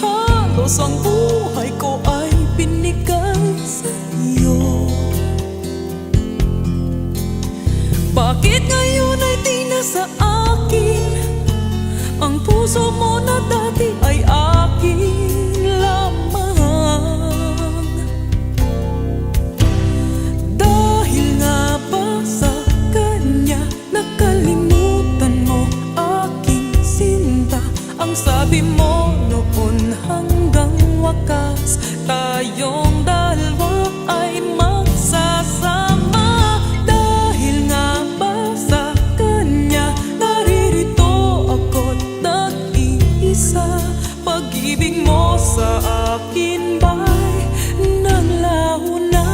halos ang buhay ko ay binigay sa iyo Bakit ngayon ay di na sa akin? Ang puso mo na dati ay akin Tayong dalawa ay magsasama Dahil nga ba sa kanya Naririto ako't nag-iisa mo sa akin ba'y naglaho na?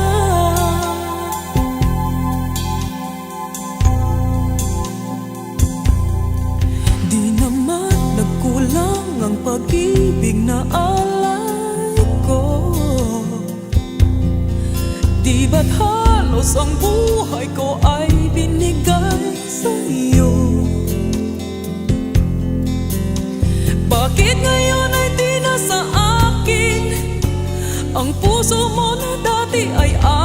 Di naman nagkulang ang pag-ibig na alay Di ba't halos ang buhay ko ay binigay sa iyo Bakit ngayon ay di na sa akin? Ang puso mo na dati ay akin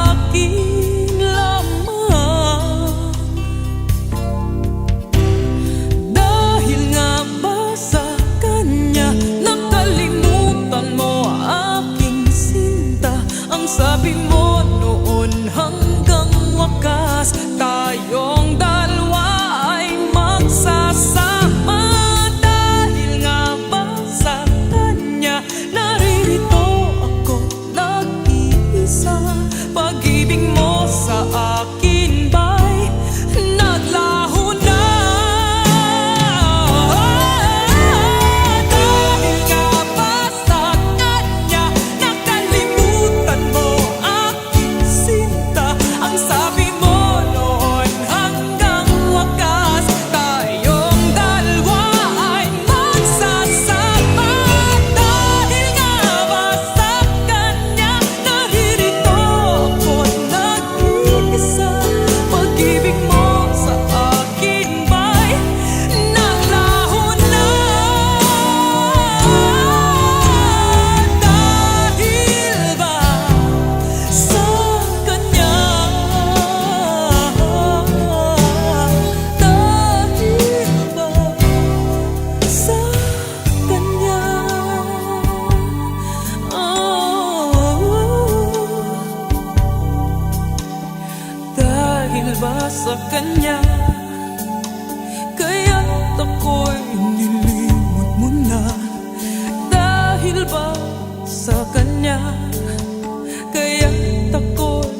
Dahil ba sa kanya Kaya ako'y nilimot mo na? Dahil ba sa kanya Kaya ako'y